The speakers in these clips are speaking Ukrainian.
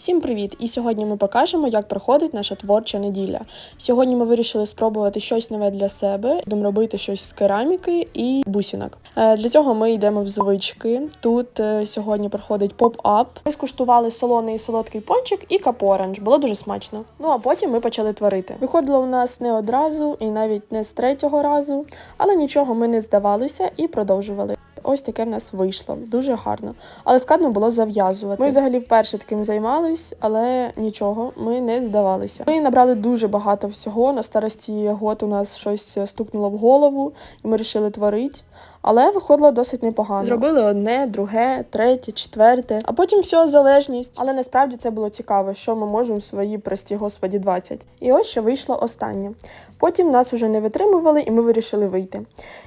Всім привіт! І сьогодні ми покажемо, як проходить наша творча неділя. Сьогодні ми вирішили спробувати щось нове для себе. Будемо робити щось з кераміки і бусинок. Е, Для цього ми йдемо в звички. Тут е, сьогодні проходить поп-ап. Ми скуштували солоний і солодкий пончик і капоранж. Було дуже смачно. Ну а потім ми почали творити. Виходило у нас не одразу і навіть не з третього разу, але нічого ми не здавалися і продовжували. Ось таке в нас вийшло дуже гарно, але складно було зав'язувати. Ми взагалі вперше таким займались, але нічого, ми не здавалися. Ми набрали дуже багато всього. На старості год у нас щось стукнуло в голову, і ми вирішили творити. Але виходило досить непогано. Зробили одне, друге, третє, четверте, а потім все залежність. Але насправді це було цікаво, що ми можемо в свої прості господі 20. І ось що вийшло останнє. Потім нас уже не витримували, і ми вирішили вийти.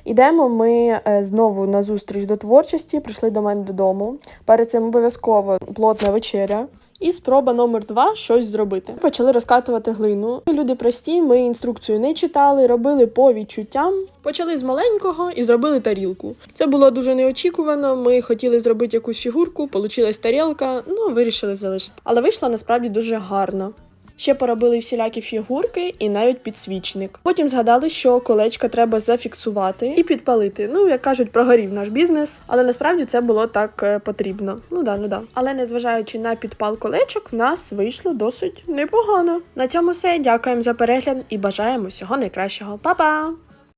Ідемо ми е, знову на зустріч до творчості, прийшли до мене додому. Перед цим обов'язково плотна вечеря. І спроба номер два щось зробити. Почали розкатувати глину. Люди прості, ми інструкцію не читали, робили по відчуттям. Почали з маленького і зробили тарілку. Це було дуже неочікувано. Ми хотіли зробити якусь фігурку, получилась тарілка, ну вирішили залишити. Але вийшло насправді дуже гарно. Ще поробили всілякі фігурки і навіть підсвічник. Потім згадали, що колечка треба зафіксувати і підпалити. Ну, як кажуть, прогорів наш бізнес, але насправді це було так е, потрібно. Ну да, ну да. Але незважаючи на підпал колечок, в нас вийшло досить непогано. На цьому все. Дякуємо за перегляд і бажаємо всього найкращого. Па-па!